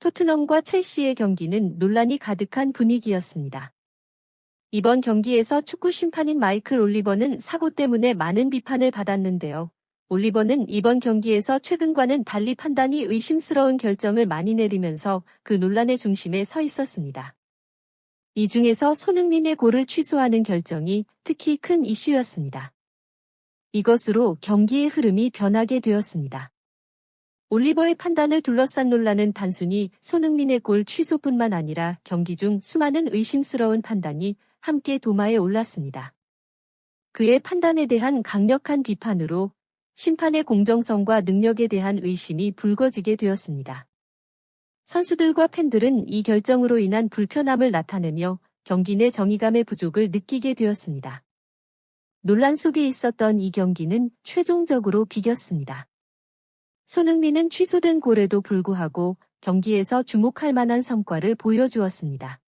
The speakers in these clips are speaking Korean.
토트넘과 첼시의 경기는 논란이 가득한 분위기였습니다. 이번 경기에서 축구 심판인 마이클 올리버는 사고 때문에 많은 비판을 받았는데요. 올리버는 이번 경기에서 최근과는 달리 판단이 의심스러운 결정을 많이 내리면서 그 논란의 중심에 서 있었습니다. 이 중에서 손흥민의 골을 취소하는 결정이 특히 큰 이슈였습니다. 이것으로 경기의 흐름이 변하게 되었습니다. 올리버의 판단을 둘러싼 논란은 단순히 손흥민의 골 취소뿐만 아니라 경기 중 수많은 의심스러운 판단이 함께 도마에 올랐습니다. 그의 판단에 대한 강력한 비판으로 심판의 공정성과 능력에 대한 의심이 불거지게 되었습니다. 선수들과 팬들은 이 결정으로 인한 불편함을 나타내며 경기 내 정의감의 부족을 느끼게 되었습니다. 논란 속에 있었던 이 경기는 최종적으로 비겼습니다. 손흥민은 취소된 골에도 불구하고 경기에서 주목할 만한 성과를 보여주었습니다.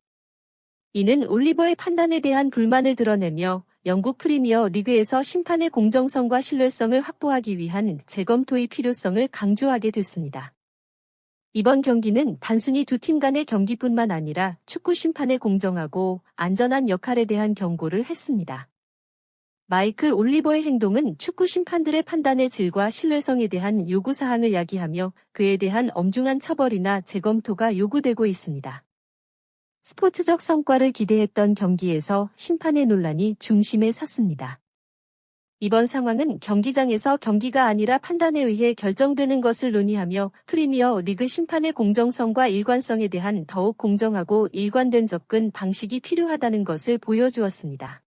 이는 올리버의 판단에 대한 불만을 드러내며 영국 프리미어 리그에서 심판의 공정성과 신뢰성을 확보하기 위한 재검토의 필요성을 강조하게 됐습니다. 이번 경기는 단순히 두 팀 간의 경기뿐만 아니라 축구 심판의 공정하고 안전한 역할에 대한 경고를 했습니다. 마이클 올리버의 행동은 축구 심판들의 판단의 질과 신뢰성에 대한 요구사항을 야기하며 그에 대한 엄중한 처벌이나 재검토가 요구되고 있습니다. 스포츠적 성과를 기대했던 경기에서 심판의 논란이 중심에 섰습니다. 이번 상황은 경기장에서 경기가 아니라 판단에 의해 결정되는 것을 논의하며 프리미어 리그 심판의 공정성과 일관성에 대한 더욱 공정하고 일관된 접근 방식이 필요하다는 것을 보여주었습니다.